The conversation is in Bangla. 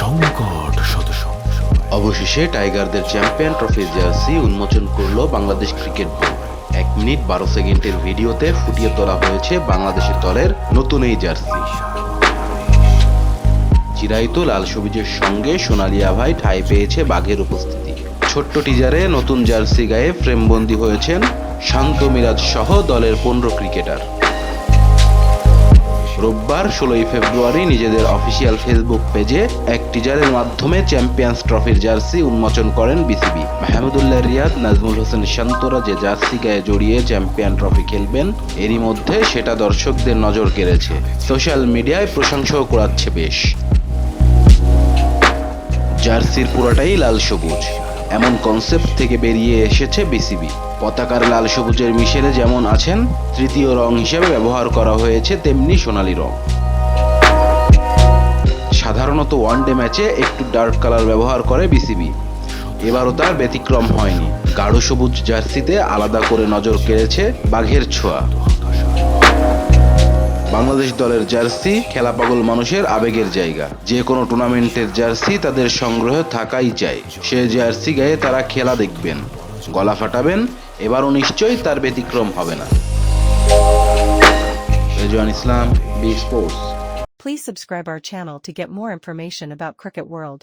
সংকট শত অবশেষে টাইগারদের চ্যাম্পিয়ন ট্রফির জার্সি উন্মোচন করল বাংলাদেশ ক্রিকেট বোর্ড। এক মিনিট বারো সেকেন্ডের ভিডিওতে ফুটিয়ে তোলা হয়েছে বাংলাদেশের দলের নতুন এই জার্সি। চিরায়িত লাল সবুজের সঙ্গে সোনালিয়া ভাই ঠাঁই পেয়েছে বাঘের উপস্থিতি। ছোট্ট টিজারে নতুন জার্সি গায়ে ফ্রেমবন্দি হয়েছেন শান্ত মিরাজ সহ দলের পনেরো ক্রিকেটার। রোববার ষোলোই ফেব্রুয়ারি নিজেদের অফিসিয়াল ফেসবুক পেজে এক টিজারের মাধ্যমে চ্যাম্পিয়ন্স ট্রফির জার্সি উন্মোচন করেন বিসিবি। মাহমুদুল্লাহ রিয়াদ, নাজমুল হোসেন শান্তরা যে জার্সি গায়ে জড়িয়ে চ্যাম্পিয়ন ট্রফি খেলবেন, এরই মধ্যে সেটা দর্শকদের নজর কেড়েছে। সোশ্যাল মিডিয়ায় প্রশংসাও কুড়াচ্ছে বেশ। জার্সির পুরোটাই লাল সবুজ। এমন কনসেপ্ট থেকে বেরিয়ে এসেছে বিসিবি পতাকার লাল সবুজের মিশেলে যেমন আছেন, তৃতীয় রং হিসেবে ব্যবহার করা হয়েছে তেমনি সোনালী রং। সাধারণত ওয়ানডে ম্যাচে একটু ডার্ক কালার ব্যবহার করে বিসিবি এবারও তার ব্যতিক্রম হয়নি। গাঢ় সবুজ জার্সিতে আলাদা করে নজর কেড়েছে বাঘের ছোঁয়া। বাংলাদেশ দলের জার্সি খেলা পাগল মানুষের আবেগের জায়গা। যে কোনো টুর্নামেন্টের জার্সি তাদের সংগ্রহে থাকাই চাই। সে জার্সি গায়ে তারা খেলা দেখবেন, গলা ফাটাবেন, এবারও নিশ্চয়ই তার ব্যতিক্রম হবে না। Rezwan Islam, B sports. Please subscribe our channel to get more information about Cricket World.